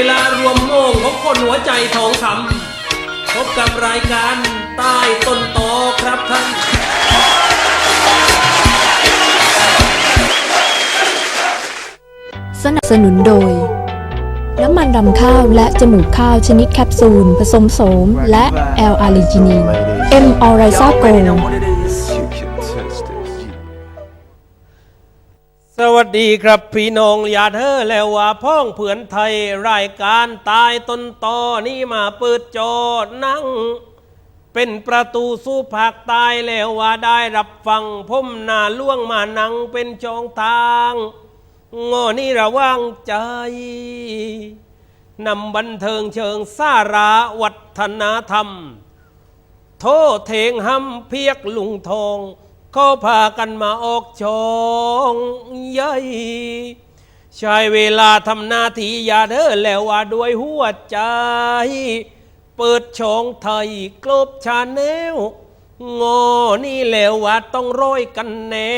เวลารวมโมงของคนหัวใจทองคำพบกับรายการใต้ต้นตอครับท่านสนับสนุนโดย น้ำมันรำข้าวและจมูกข้าวชนิดแคปซูล ผสมโสมและแอลอาร์ลิจินีเอ็มออไรซาโก สวัสดีครับพี่น้องอย่าเธอแล้วว่าพ้องเผือนไทยรายการตายต้นตอนี่มาเปิดจอนั่ง เป็นประตูสู่ภาคใต้แล้วว่าได้รับฟังผมนาล่วงมานังเป็นจองทางงอนี่ระว่างใจนำบันเทิงเชิงสาระวัฒนธรรม โทษเทงห้ำเพียกลุงทอง เขาพากันมาออกชองใหญ่ใช้เวลาทำหน้าที่ยาเด้อแล้วว่าด้วยหัวใจ เปิดช่องไทยกลบชาแนลงอนี่แล้วว่าต้องร้อยกันแน่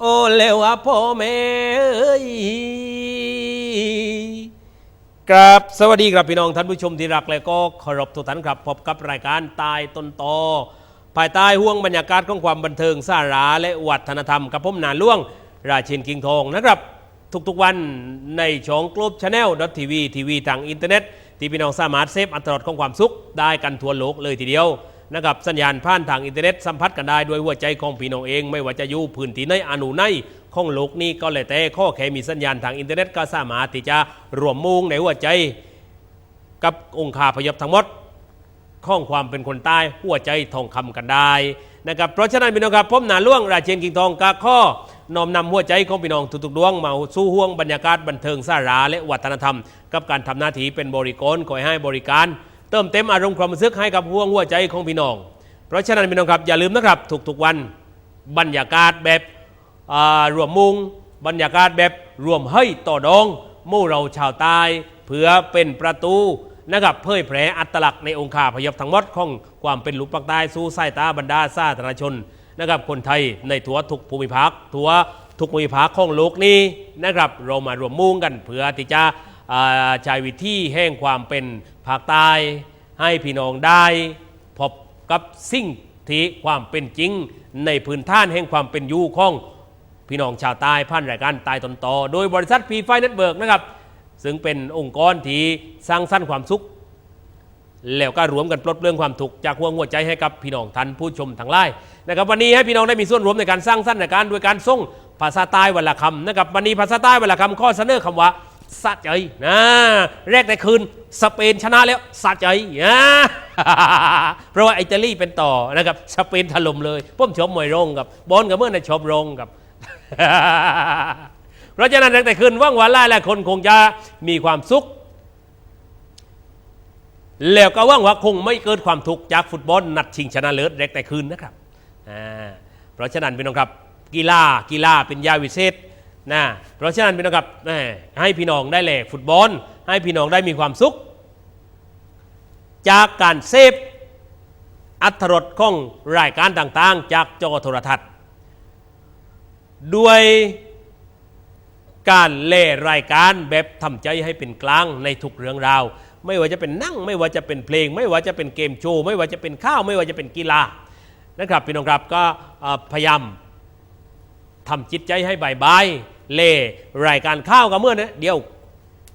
โอ้แล้วว่าพ่อแม่เอ้ยครับสวัสดีครับพี่น้องท่านผู้ชมที่รักและก็เคารพทุกท่านครับพบกับรายการตายต้นตอ ภายใต้ห่วงบรรยากาศของความบันเทิงสาระและวัฒนธรรมกับผมนาล่วง ราชินกิงทองนะครับ ทุกๆวันในช่องกลบชาแนลดทีวีทีวีทางอินเทอร์เน็ต ที่พี่น้องสามารถเซฟอัตราของความสุขได้กันทั่วโลกเลยทีเดียวนะครับสัญญาณผ่านทางอินเทอร์เน็ตสัมผัสกันได้ด้วยหัวใจของพี่น้องเอง ไม่ว่าจะอยู่พื้นที่ในอนุในของโลกนี้ก็เลยแต่ข้อแค่มีสัญญาณทางอินเทอร์เน็ตก็สามารถที่จะรวมมุงในหัวใจ กับองค์คาพยพทั้งหมด ข้องความเป็นคนใต้หัวใจทองคำกันได้นะครับเพราะฉะนั้นพี่น้องครับผมหนาล่วงราเชนกิงทองกาข้อน้อมนำหัวใจของพี่น้องทุกๆดวงมาสู้ห่วงบรรยากาศบันเทิงสาระและวัฒนธรรม กับการทำหน้าที่เป็นบริกรคอยให้บริการ เติมเต็มอารมณ์ความรู้สึกให้กับห่วงหัวใจของพี่น้อง เพราะฉะนั้นพี่น้องครับอย่าลืมนะครับทุกๆวันบรรยากาศแบบรวมมุงบรรยากาศแบบรวมเฮ้ยต่อดองมู่เราชาวใต้เพื่อเป็นประตู นะครับเผยแผ่อัตลักษณ์ในองค์คาพยพทั้งหมดของความเป็นลูกปักใต้สู่สายตาบรรดาสาธารณชนนะครับคนไทยในทั่วทุกภูมิภาคทั่วทุกภูมิภาคของโลกนี้นะครับเรามารวมมุงกันเพื่อที่จะอ่าใช้วิธีแห่งความเป็นภาคใต้ให้พี่น้องได้พบกับสิ่งที่ความเป็นจริง ในพื้นท่านแห่งความเป็นอยู่ของพี่น้องชาวใต้ผ่านรายการตายตนต่อ โดยบริษัทพีไฟเน็ตเบิร์กนะครับ ซึ่งเป็นองค์กรที่สร้างสรรค์ความสุข แล้วก็รวมกันปลดเปลื้องความทุกข์จากห่วงหัวใจให้กับพี่น้องท่านผู้ชมทั้งหลายนะครับวันนี้ให้พี่น้องได้มีส่วนร่วมในการสร้างสรรค์รายการโดยการส่งภาษาใต้วันละคำนะครับวันนี้ภาษาใต้วันละคำข้อเสนอคำว่าสะใจนะแรกในคืนสเปนชนะแล้วสะใจนะเพราะว่าอิตาลีเป็นต่อนะครับสเปนถล่มเลยผมชมมวยรงกับบอลกับเมื่อในชมรงกับ เพราะฉะนั้นตั้งแต่คืนว่างวันหลายหลายคนคงจะมีความสุข แล้วก็ว่างว่าคงไม่เกิดความทุกข์จากฟุตบอลนัดชิงชนะเลิศแรกแต่คืนนะครับเพราะฉะนั้นพี่น้องครับกีฬากีฬาเป็นยาวิเศษนะเพราะฉะนั้นพี่น้องครับให้พี่น้องได้แหลกฟุตบอล ให้พี่น้องได้มีความสุข จากการเซฟอัตรสของรายการต่างๆ จากจอโทรทัศน์ ด้วย การเล่รายการแบบทำใจให้เป็นกลางในทุกเรื่องราว ไม่ว่าจะเป็นนั่ง ไม่ว่าจะเป็นเพลง ไม่ว่าจะเป็นเกมโชว์ไม่ว่าจะเป็นข้าวไม่ว่าจะเป็นกีฬานะครับพี่น้องครับก็พยายามทำจิตใจให้บายบายเล่รายการข้าวกับเมื่อนะเดี๋ยว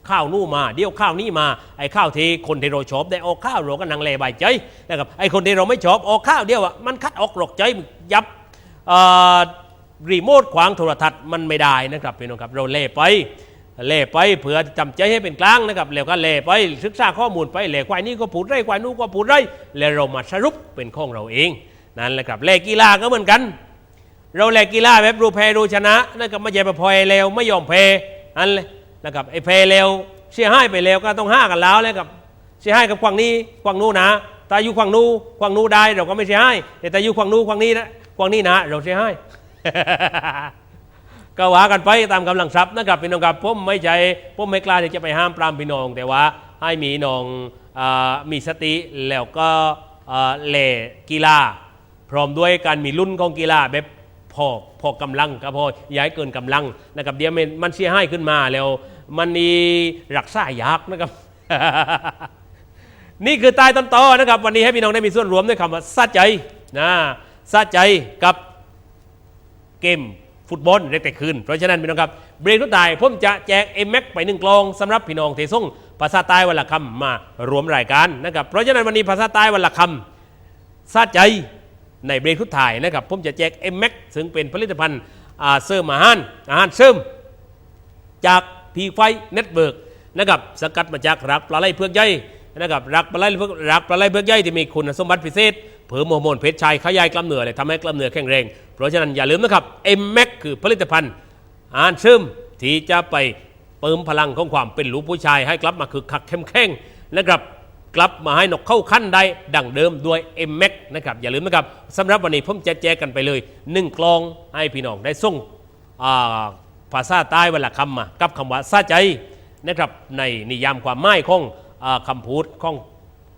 ข้าวนู่มาเดี๋ยวข้าวนี่มาไอ้ข้าวที่คนที่เราชอบได้ออกข้าวเราก็นังเลบายใจนะครับไอ้คนที่เราไม่ชอบออกข้าวเดียวอะมันคัดออกหลอกใจยับเอ่อ รีโมทขวางโทรทัศน์มันไม่ได้นะครับพี่น้องครับเราเล่ไปเล่ไปเผื่อจำใจให้เป็นกลางนะครับแล้วก็เล่ไปศึกษาข้อมูลไปเล่ควายนี้ก็พูดไรควายนู้นก็พูดไรแล้วเรามาสรุปเป็นของเราเองนั่นแหละครับเล่กีฬาก็เหมือนกัน เราเล่กีฬาแบบรูแพ้รูชนะนั่นก็ไม่ใช่ไปพลอยเร็วไม่ยอมแพ้อันเลยนะครับไอ้แพ้เร็วเสียให้ไปเร็วก็ต้องห้ากันแล้วเลยครับเสียให้กับควางนี้ควางนู้นนะถ้าอยู่ควางนู้นควางนู้นได้เราก็ไม่เสียให้แต่ถ้าอยู่ควางนู้นควางนี้นะควางนี้นะเราเสียให้ ก็ว่ากันไปตามกำลังทรัพย์นะครับพี่น้องครับผมไม่ใจผมไม่กล้าที่จะไปห้ามปรามพี่น้อง แต่ว่าให้มีน้องอมีสติแล้วก็เล่กีฬาพร้อมด้วยการมีรุ่นของกีฬาแบบพอพอกำลังก็พอย่าให้เกินกำลังนะครับเดี๋ยวมันเสียให้ขึ้นมาแล้ว มันนี่รักษายากนะครับ นี่คือใต้ต้นตอนะครับ วันนี้ให้พี่น้องได้มีส่วนรวมด้วยคำว่าซาใจนะซาใจกับ เกมฟุตบอลเล็กแต่คืน เพราะฉะนั้นพี่น้องครับเบรกทุกทายผมจะแจก m อ็มแม็กไปหนึ่งกลองสำหรับพี่น้องเทส่งภาษาใต้วันละคำมารวมรายการนะครับเพราะฉะนั้นวันนี้ภาษาใต้วันละคำซาใจในเบรกทุกทายนะครับผมจะแจก m อ็มแม็กซึ่งเป็นผลิตภัณฑ์เสริมอาหารอาหารเสริมจากพีไฟเน็ตเวิร์กนะครับสกัดมาจากรักปลาไหลเพือกใหญ่นะครับรักปลาไหลเพือกรักปลาไหลเพือกใหญ่ที่มีคุณสมบัติพิเศษ เพิ่มฮอร์โมนเพชรชัยขยายกล้ามเนื้อเลยทำให้กล้ามเนื้อแข็งแรง เพราะฉะนั้นอย่าลืมนะครับ m m a x คือผลิตภัณฑ์อาหารเสริมที่จะไปเติมพลังของความเป็นลูกผู้ชาย ให้กลับมาคือคักเข้มแข็งนะครับกลับมาให้นกเข้าขั้นได้ดังเดิมด้วย m m a x นะครับอย่าลืมนะครับสำหรับวันนี้ผมจะแจกกันไปเลยหนึ่งกลองให้พี่น้องได้ส่งอ่าภาษาใต้วันละคำมากับคำว่าซาใจนะครับในนิยามความหมายของอคำพูดของ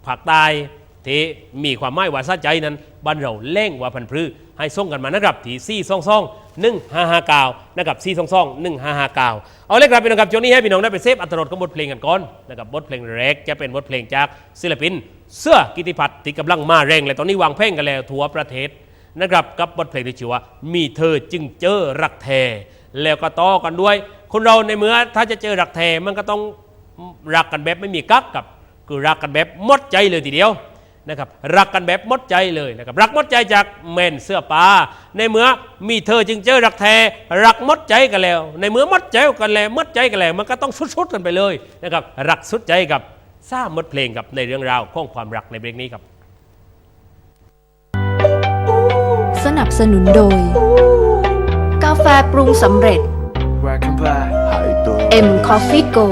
ภาคใต้ ที่มีความหมายว่าซาใจนั้นบ้านเราเล่งว่าพันธุ์พืชให้ส่งกันมานะครับที่สี่สองสองหนึ่งห้าห้าเก้านะครับสี่สองสองหนึ่งห้าห้าเก้าเอาเลยครับพี่น้องครับช่วงนี้ให้พี่น้องได้ไปเซฟอัตรรสของบทเพลงกันก่อนนะครับบทเพลงแรกจะเป็นบทเพลงจากศิลปิน เสื้อกิติพัฒน์ที่กำลังมาแรงเลยตอนนี้วางเพลงกันแล้วทั่วประเทศนะครับกับบทเพลงที่ชื่อว่า มีเธอจึงเจอรักแท้แล้วก็ต่อกันด้วย คนเราในเมื่อถ้าจะเจอรักแท้มันก็ต้องรักกันแบบไม่มีกักกับ คือรักกันแบบหมดใจเลยทีเดียว นะครับรักกันแบบหมดใจเลยนะครับรักหมดใจจากแม่นเสื้อปลาในเมื่อมีเธอจึงเจอรักแท้รักหมดใจกันแล้ว ในเมื่อหมดใจกันแล้วหมดใจกันแล้วมันก็ต้องสุดๆกันไปเลยนะครับรักสุดใจกับสร้างบทเพลงกับในเรื่องราวของความรักในเบรกนี้ครับ สนับสนุนโดย กาแฟปรุงสำเร็จ Welcome back. How you doing? M Coffee Go